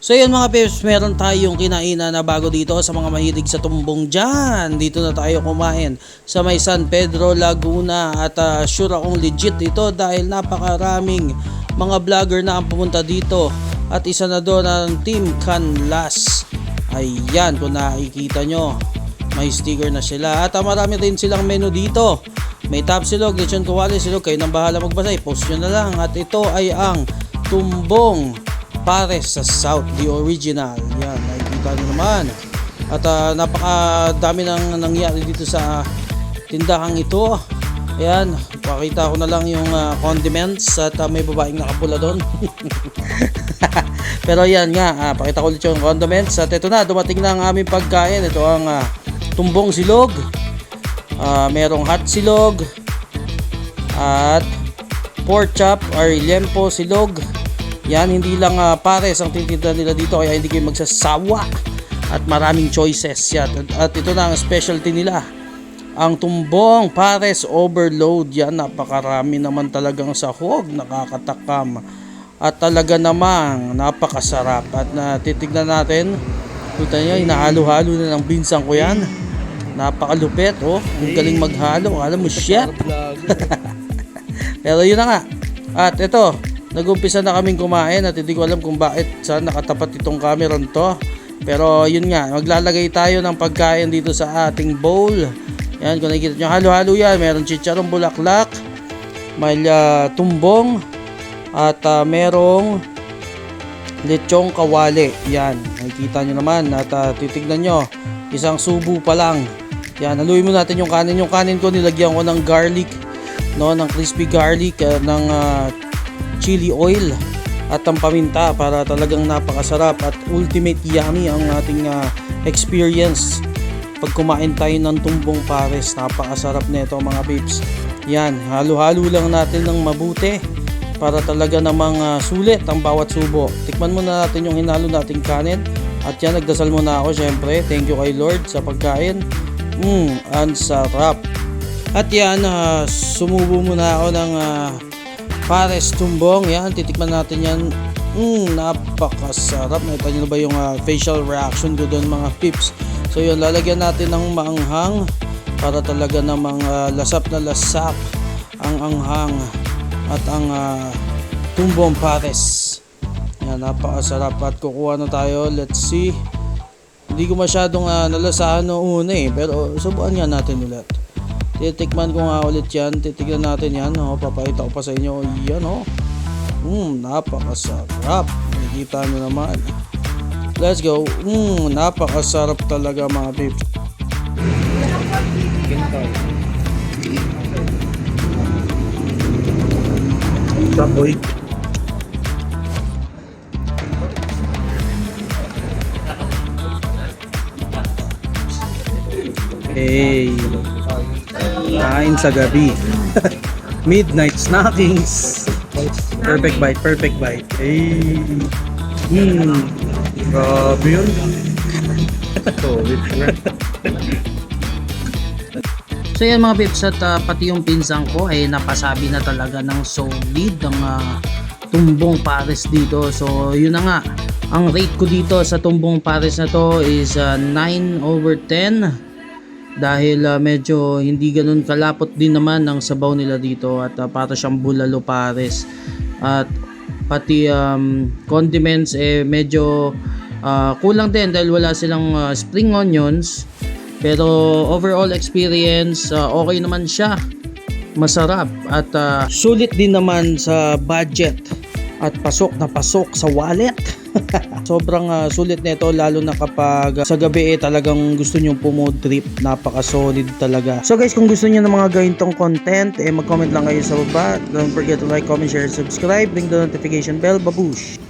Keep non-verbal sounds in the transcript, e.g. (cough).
So yun mga peeps, meron tayong kinainan na bago dito sa mga mahilig sa tumbong dyan. Dito na tayo kumain sa may San Pedro, Laguna at ah, sure akong legit ito dahil napakaraming mga vlogger na ang pumunta dito at isa na doon ang Team Canlas. Ayan, kung nakikita nyo, may sticker na sila at ah, marami rin silang menu dito. May top silog, lechon kawali silog, kayo nang bahala magbasa, i-post nyo na lang at ito ay ang tumbong pares sa South, the original. Yan, nakikita nyo naman. At ah, napakadami nang nangyari dito sa tindahang ito. Ayan, pakita ko na lang yung ah, condiments at ah, may babaeng nakapula doon. (laughs) Pero yan nga, ah, pakita ko ulit yung condiments. At ito na, dumating na ang aming pagkain. Ito ang ah, tumbong silog. Ah, merong hot silog. At pork chop or lempo silog. Yan, hindi lang ah, pares ang titinda nila dito kaya hindi kayo magsasawa. At maraming choices yan. At, at ito na ang specialty nila. Ang tumbong pares overload. Yan, napakarami naman talagang sahog. Nakakatakam. At talaga namang napakasarap. At na titignan natin. Kita nyo, hinahalo-halo na ng binsang ko yan. Napakalupit, oh. Ang galing maghalo. Alam mo, chef. (laughs) Pero yun na nga. At ito, nag-umpisa na kaming kumain at hindi ko alam kung bakit saan nakatapat itong camera to. Pero yun nga, maglalagay tayo ng pagkain dito sa ating bowl. Yan, kung nakikita nyo, halo-halo yan. Meron chicharong bulaklak, may ah, tumbong, at ah, merong lechong kawali. Yan, nakikita nyo naman at ah, titignan nyo, isang subo pa lang. Yan, haluin mo natin yung kanin. Yung kanin ko nilagyan ko ng garlic, no, ng crispy garlic, ah, ng ah, chili oil at ang paminta para talagang napakasarap at ultimate yummy ang ating ah, experience. Pag kumain tayo ng tumbong pares napakasarap nito mga babes. Yan halo-halo lang natin ng mabuti para talaga namang ah, sulit ang bawat subo. Tikman muna natin yung hinalo nating kanin. At yan nagdasal muna ako syempre. Thank you kay Lord sa pagkain. Mm, ang sarap. At yan ah, sumubo muna ako ng ah, Pares tumbong, yan, titikman natin yan. Mm, napakasarap. Nakita nyo ba yung ah, facial reaction ko doon mga pips? So yun, lalagyan natin ng maanghang para talaga namang ah, lasap na lasap ang anghang at ang ah, tumbong pares. Yan, napakasarap at kukuha na tayo. Let's see. Hindi ko masyadong uh, nalasahan noong una eh, pero subukan nga natin ulit. Titikman ko nga ulit yan. Titignan natin yan. Oh. Papakita ko pa sa inyo. Yan oh. Mm, napakasarap. Nakikita nyo naman. Let's go. Mm, napakasarap talaga mga peeps. Saboy. Hey. Kain sa gabi. (laughs) Midnight snackings. Perfect bite, perfect bite. Hey. Mm. Grabe yun. (laughs) Yan. (laughs) So yan mga pips at ah, pati yung pinsang ko ay napasabi na talaga ng solid ang ah, tumbong pares dito. So yun na nga. Ang rate ko dito sa tumbong pares na to is ah, 9 over 10 dahil ah, medyo hindi ganun kalapot din naman ang sabaw nila dito at ah, para siyang bulalo pares. At pati um, condiments eh medyo ah, kulang din dahil wala silang ah, spring onions pero overall experience, uh, okay naman siya. Masarap at uh, sulit din naman sa budget at pasok na pasok sa wallet. (laughs) Sobrang uh, sulit nito lalo na kapag uh, sa gabi eh, talagang gusto nyong pumood trip. Napaka-solid talaga. So guys, kung gusto niyo ng mga ganitong content, eh mag-comment lang kayo sa baba. Don't forget to like, comment, share, subscribe. Ring the notification bell. Babush!